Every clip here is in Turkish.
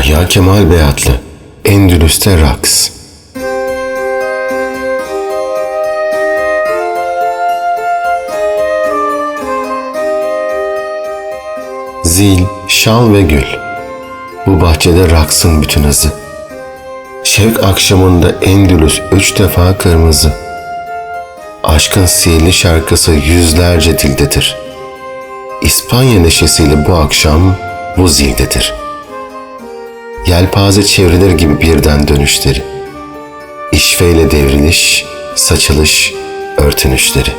Yahya Kemal Beyatlı Endülüs'te Raks Zil, şal ve gül Bu bahçede raksın bütün hızı Şevk akşamında Endülüs üç defa kırmızı Aşkın sihirli şarkısı yüzlerce dildedir. İspanya neşesiyle bu akşam bu zildedir. Yelpaze çevrilir gibi birden dönüşleri. İşveyle devriliş, saçılış, örtünüşleri.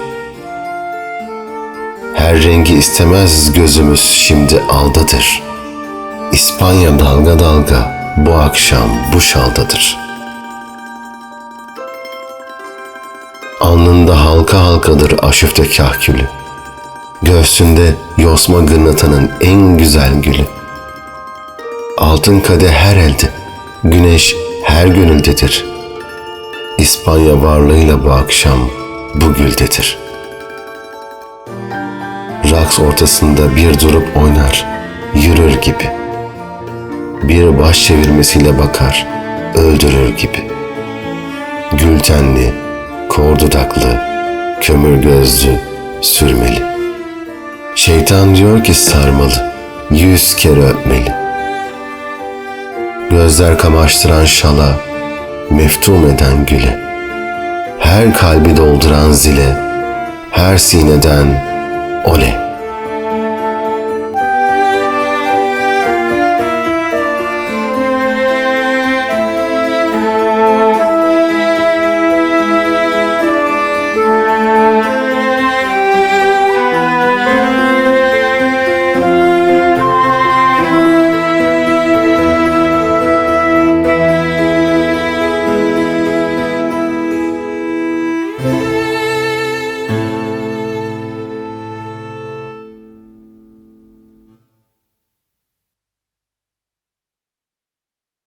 Her rengi istemez gözümüz şimdi aldadır. İspanya dalga dalga bu akşam bu şaldadır.'' Alnında halka halkadır aşıfte kahkülü. Göğsünde yosma gırnatanın en güzel gülü. Altın kadeh her elde, güneş her gönüldedir. İspanya varlığıyla bu akşam bu güldedir. Raks ortasında bir durup oynar, yürür gibi. Bir baş çevirmesiyle bakar, öldürür gibi. Gül tenli, kor dudaklı, kömür gözlü, sürmeli. Şeytan diyor ki sarmalı, yüz kere öpmeli. Gözler kamaştıran şala, meftum eden güle. Her kalbi dolduran zile, her sineden ole.